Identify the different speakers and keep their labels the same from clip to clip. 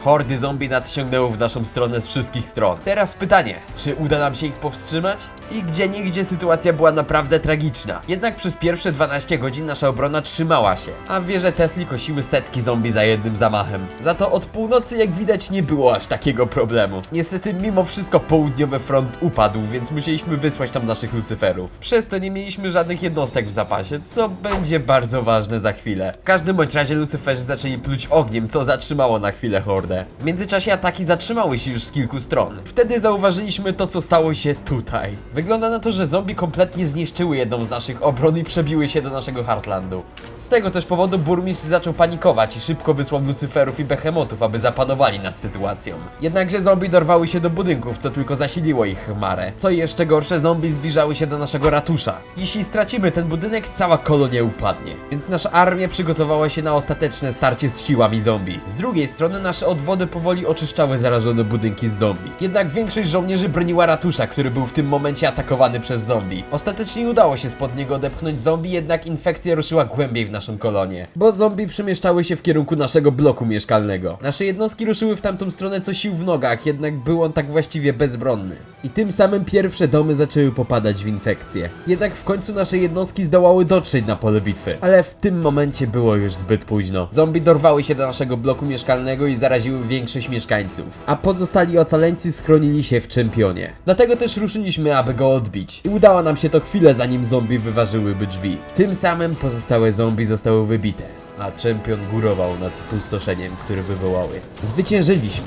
Speaker 1: Hordy zombie nadciągnęły w naszą stronę z wszystkich stron. Teraz pytanie, czy uda nam się ich powstrzymać? I gdzie nigdzie sytuacja była naprawdę tragiczna. Jednak przez pierwsze 12 godzin nasza obrona trzymała się, a wieże Tesli kosiły setki zombie za jednym zamachem. Za to od północy jak widać nie było aż takiego problemu. Niestety mimo wszystko południowy front upadł, więc musieliśmy wysłać tam naszych lucyferów. Przez to nie mieliśmy żadnych jednostek w zapasie, co będzie bardzo ważne za chwilę. W każdym bądź razie lucyferzy zaczęli pluć ogniem, co zatrzymało na chwilę hordę. W międzyczasie ataki zatrzymały się już z kilku stron. Wtedy zauważyliśmy to, co stało się tutaj. Wygląda na to, że zombie kompletnie zniszczyły jedną z naszych obron i przebiły się do naszego Heartlandu. Z tego też powodu burmistrz zaczął panikować i szybko wysłał lucyferów i behemotów, aby zapanowali nad sytuacją. Jednakże zombie dorwały się do budynków, co tylko zasiliło ich chmarę. Co jeszcze gorsze, zombie zbliżały się do naszego ratusza. Jeśli stracimy ten budynek, cała kolonia upadnie. Więc nasza armia przygotowała się na ostateczne starcie z siłami zombie. Z drugiej strony nasze odwody powoli oczyszczały zarażone budynki z zombie. Jednak większość żołnierzy broniła ratusza, który był w tym momencie atakowany przez zombie. Ostatecznie udało się spod niego odepchnąć zombie, jednak infekcja ruszyła głębiej w naszą kolonię. Bo zombie przemieszczały się w kierunku naszego bloku mieszkalnego. Nasze jednostki ruszyły w tamtą stronę co sił w nogach, jednak był on tak właściwie bezbronny. I tym samym pierwsze domy zaczęły popadać w infekcję. Jednak w końcu nasze jednostki zdołały dotrzeć na pole bitwy. Ale w tym momencie było już zbyt późno. Zombie dorwały się do naszego bloku mieszkalnego i zaraziły większość mieszkańców. A pozostali ocaleńcy schronili się w czempionie. Dlatego też ruszyliśmy, aby go odbić. I udało nam się to chwilę zanim zombie wyważyłyby drzwi. Tym samym pozostałe zombie zostały wybite. A czempion górował nad spustoszeniem, które wywołały. Zwyciężyliśmy.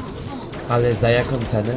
Speaker 1: Ale za jaką cenę?